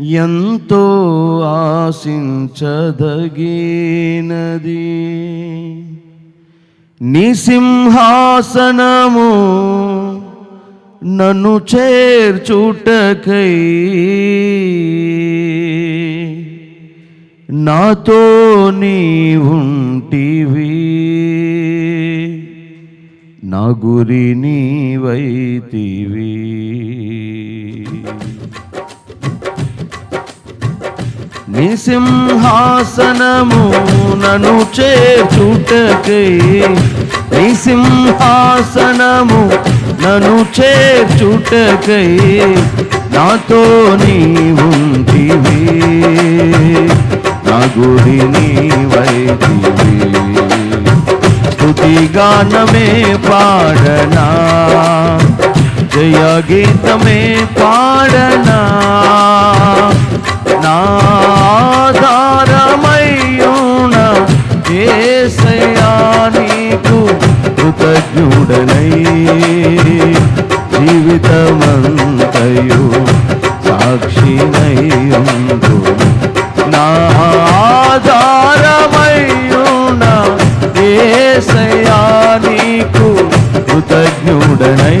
ఎంతో ఆశించదగినది. నిసింహాసనము నన్ను చేర్చుటకై నాతో నీ ఉంటివి నా గురి నీవైతివి. నిసింహాసనము నను చేర్చుటకై నిసింహాసనము నను చేర్చుటకై నాతో నీవుంటివి నా గురి నీవైతివి. స్థుతి గానమే పాడనా జయ గీతమే పాడనా నాధారమయ్యుణ ఏసయ్యా నీకు కృతజ్ఞుడనై జీవితమంతయు సాక్షినయ్యుండు నాధారమయ్యుణ ఏసయ్యా నీకు కృతజ్ఞుడనై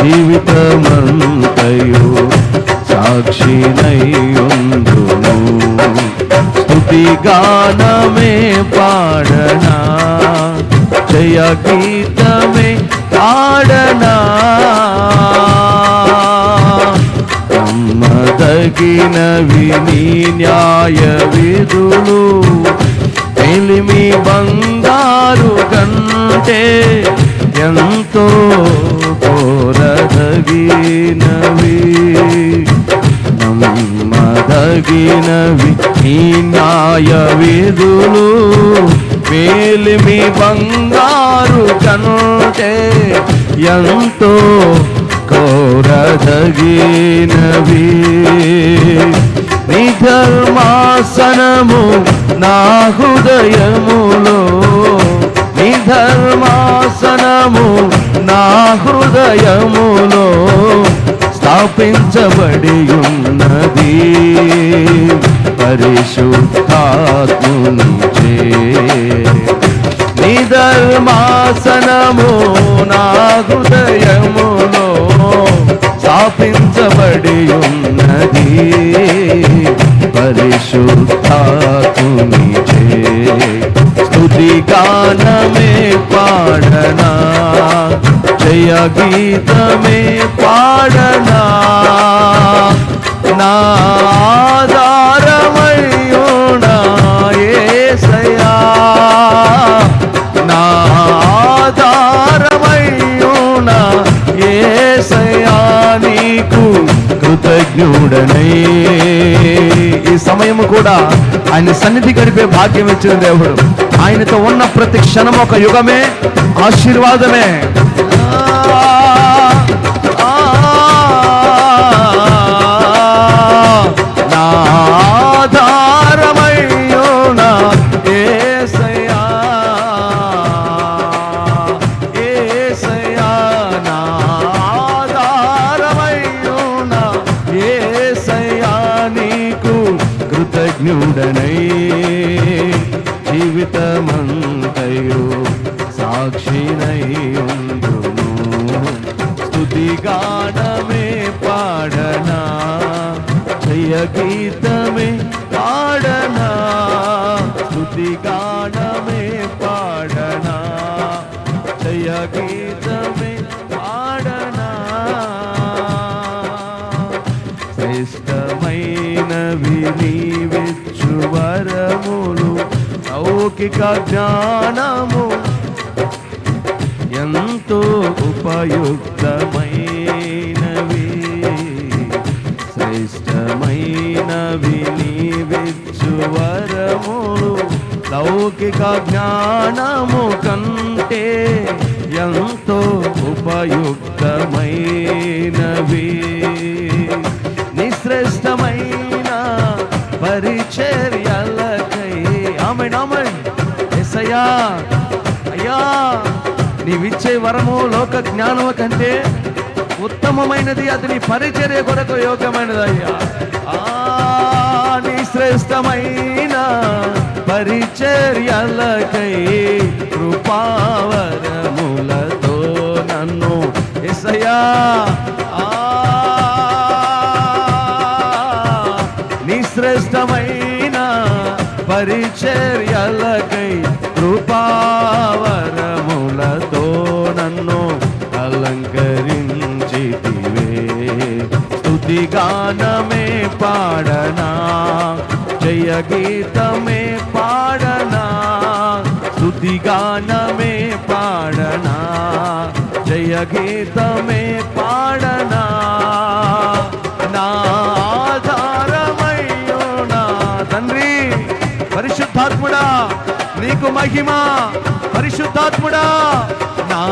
జీవితమంతయు సాక్షినయ్యుందును స్థుతి గానమే పాడనా జయ గీతమే పాడనా నమ్మదగినవి నీ న్యాయ విధులు తెలిమి బంగారు కంటే ఎంతో కోరదగినవి. తగినవి నీ న్యాయ విధులు. మేలిమి బంగారు కంటే ఎంతో కోరదగినవి. నీ ధర్మాసనము నా హృదయములో. నీ ధర్మాసనము నా హృదయములో స్థాపించబడి ఉన్న పరిశుద్ధాత్ముని చే. నీ నా హృదయములో స్థాపించబడి ఉన్నది పరిశుద్ధాత్ముని చే. స్తుతి గానమే పాడనా జయ గీతమే పాడనా కృతజ్ఞుడనై ఈ సమయము కూడా ఆయన సన్నిధి గడిపే భాగ్యం ఇచ్చిన దేవుడు. ఆయనతో ఉన్న ప్రతి క్షణం ఒక యుగమే ఆశీర్వాదమే. సాక్షినై ఉండును స్తుతి పాడనా జయ గీతమే పాడనా. స్తుతి పాడనా జయ గీతమే పాడనా. శ్రేష్టమైనవి నీవిచ్చు వరములు లౌకిక జ్ఞానము ఎంతో ఉపయుక్తమైనవి. శ్రేష్టమైనవి నీవిచ్చు వరములు. లౌకిక జ్ఞానము కంటే ఎంతో ఉపయుక్తమైనవి. నిశ్రేష్టమైన పరిచర్యలకై ఆమె నామన్ ఎసయా పరము లోక జ్ఞానము కంటే ఉత్తమమైనది అతని పరిచర్య కొరకు యోగ్యమైనది అయ్యా ఆ, నీ శ్రేష్టమైన పరిచర్యలకై కృపావరములతో నన్ను ఎసయా నీ శ్రేష్టమైన పరిచర్యలకై కృపా అలంకరించితివే స్తుతిగానమే పాడనా? జయ గీతమే పాడనా? స్తుతిగానమే పాడనా? జయ గీతమే పాడనా? నా ఆధారమయ్యో నా తండ్రి పరిశుద్ధాత్ముడా నీకు మహిమ పరిశుద్ధాత్ముడా నా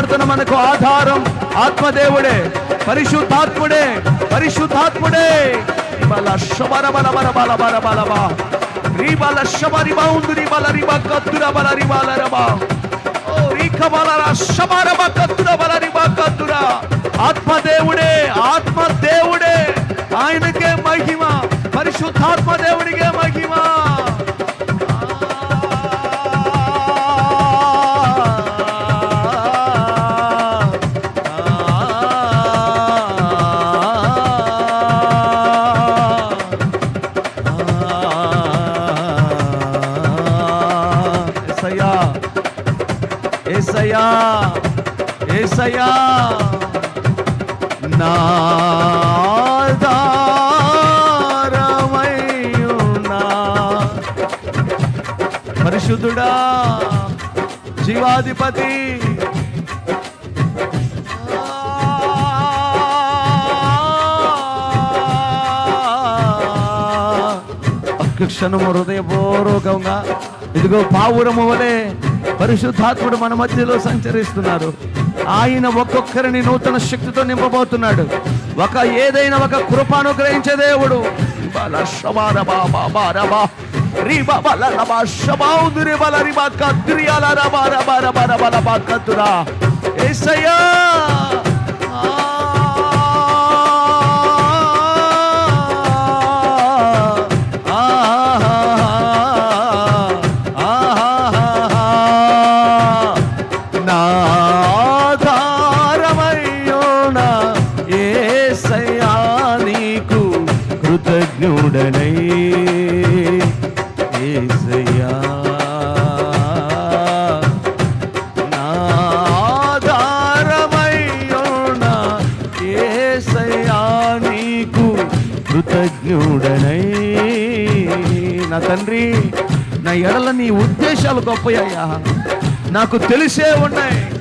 కొరకు సిద్ధపడుతున్న మనకు ఆధారం ఆత్మదేవుడే పరిశుద్ధాత్ముడే పరిశుద్ధాత్ముడే బల శబర బల బల బల బల బల బా రీబల శబరి బౌందు రీబల రిబ కత్తుర బల రిబాల రబా ఓ రీక బల ర శబర బ కత్తుర బల రిబ కత్తుర ఆత్మదేవుడే ఆత్మదేవుడే ఆయనకే మహిమ పరిశుద్ధాత్మ దేవుడికే మహిమ. జీవాధిపతి క్షణము హృదయపూర్వకంగా ఇదిగో పావురము వలె పరిశుద్ధాత్ముడు మన మధ్యలో సంచరిస్తున్నారు. ఆయన ఒక్కొక్కరిని నూతన శక్తితో నింపబోతున్నాడు. ఒక ఏదైనా ఒక కృపను గ్రహించే దేవుడు. బల బాబా బారబా ఏసయ్యా నీకు కృతజ్ఞుడనై గొప్పయ్యా. నాకు తెలిసే ఉన్నాయి.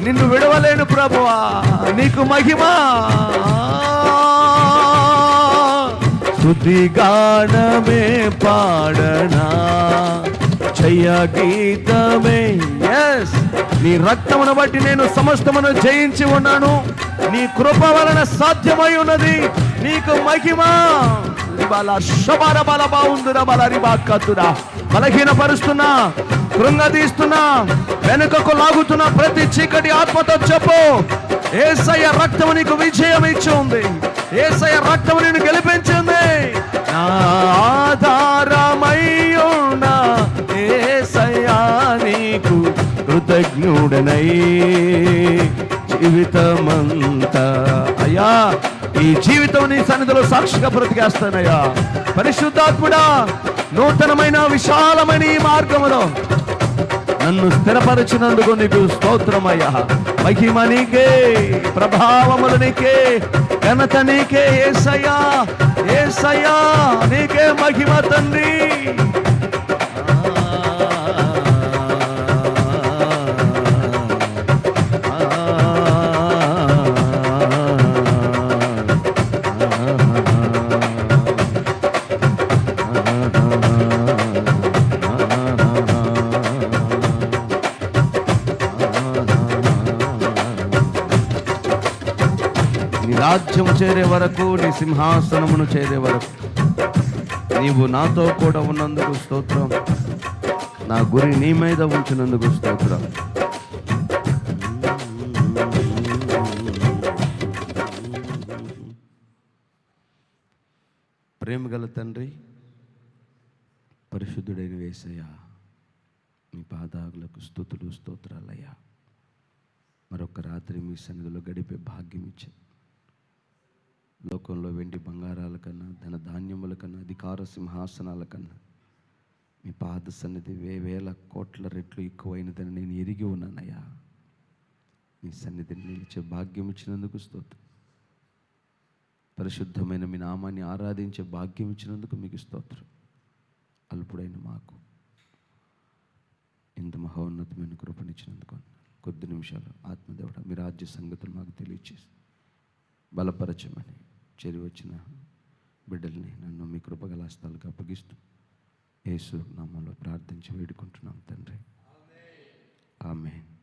నిన్ను విడవలేను ప్రభువా. నీకు మహిమ. శుద్ధిగానమే పాడనా. జయ గీతమే. ఎస్ నీ రక్తమును బట్టి నేను సమస్తమును జయించి ఉన్నాను. నీ కృప వలన సాధ్యమై ఉన్నది. నీకు మహిమ. బల శబర బల బావుందుర బల బలహీన బలహీనపరుస్తున్నా. కృంగదీస్తున్నా వెనుకకు లాగుతున్న ప్రతి చీకటి ఆత్మతో చెప్పు ఏసయ్య రక్తము నీకు విజయం ఇచ్చి ఉంది. ఏసయ్య రక్తము నేను గెలిపించింది నా ఆధారమయ్యున్నా ఏసయ్యా నీకు కృతజ్ఞుడనై జీవితమంతా. అయ్యా ఈ జీవితం నీ సన్నిధిలో సాక్షిగా బ్రతికేస్తానయ్యా. పరిశుద్ధాత్ముడా నూతనమైన విశాలమైన ఈ మార్గంలో నన్ను స్థిరపరచినందుకు నీకు స్తోత్రమయ్యా. మహిమ నీకే ప్రభావములు నీకే ఘనత నీకే ఏసయ్యా ఏసయ్యా నీకే మహిమ తండ్రి. రాజ్యము చేరే వరకు నీ సింహాసనమును చేరే వరకు. నీవు నాతో కూడా ఉన్నందుకు స్తోత్రం. నా గురి నీ మీద ఉంచినందుకు స్తోత్రం. ప్రేమగల తండ్రి పరిశుద్ధుడైన వేసయ్య మీ పాదాగులకు స్థుతులు స్తోత్రాలయ్యా. మరొక రాత్రి మీ సన్నిధిలో గడిపే భాగ్యం ఇచ్చింది. లోకంలో వెండి బంగారాల కన్నా ధన ధాన్యముల కన్నా అధికార సింహాసనాల కన్నా మీ పాద సన్నిధి వే వేల కోట్ల రెట్లు ఎక్కువైనదని నేను ఎరిగి ఉన్నానయ్యా. మీ సన్నిధిని నిలిచే భాగ్యం ఇచ్చినందుకు స్తోత్రం. పరిశుద్ధమైన మీ నామాన్ని ఆరాధించే భాగ్యం ఇచ్చినందుకు మీకు స్తోత్రం. అల్పుడైన మాకు ఇంత మహోన్నతమైన కృపనిచ్చినందుకు కొద్ది నిమిషాలు ఆత్మదేవుడ మీ రాజ్య సంగతులు మాకు తెలియచేసి బలపరచమని చేరివచ్చిన బిడ్డల్ని నన్ను మీ కృపగల హస్తాలకు అప్పగిస్తూ యేసు నామంలో ప్రార్థించి వేడుకుంటున్నాం తండ్రి. ఆమెన్.